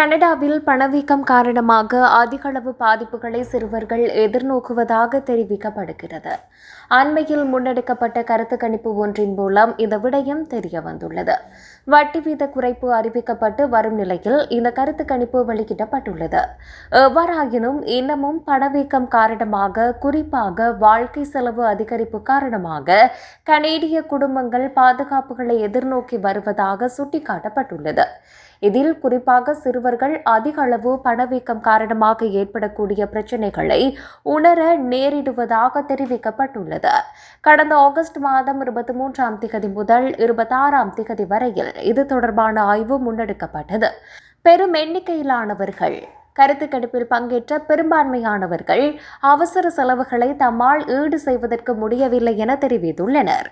கனடாவில் பணவீக்கம் காரணமாக அதிகளவு பாதிப்புகளை சிறுவர்கள் எதிர்நோக்குவதாக தெரிவிக்கப்படுகிறது. அண்மையில் முன்னெடுக்கப்பட்ட கருத்து கணிப்பு ஒன்றின் மூலம் இந்த விடயம் தெரிய வந்துள்ளது வட்டி வீத குறைப்பு அறிவிக்கப்பட்டு வரும் நிலையில் இந்த கருத்து கணிப்பு வெளியிடப்பட்டுள்ளது. எவ்வாறாயினும் இன்னமும் பணவீக்கம் காரணமாக குறிப்பாக வாழ்க்கை செலவு அதிகரிப்பு காரணமாக கனேடிய குடும்பங்கள் பாதுகாப்புகளை எதிர்நோக்கி வருவதாக சுட்டிக்காட்டப்பட்டுள்ளது. இதில் குறிப்பாக சிறுவர்கள் அதிக அளவு பணவீக்கம் காரணமாக ஏற்படக்கூடிய பிரச்சினைகளை உணர நேரிடுவதாக தெரிவிக்கப்பட்டுள்ளது. கடந்த ஆகஸ்ட் மாதம் இருபத்தி மூன்றாம் திகதி முதல் இருபத்தாறாம் திகதி வரையில் இது தொடர்பான ஆய்வு முன்னெடுக்கப்பட்டது. பெரும் எண்ணிக்கையிலானவர்கள் கருத்து கணிப்பில் பங்கேற்ற பெரும்பான்மையானவர்கள் அவசர செலவுகளை தம்மால் ஈடு செய்வதற்கு முடியவில்லை என தெரிவித்துள்ளனர்.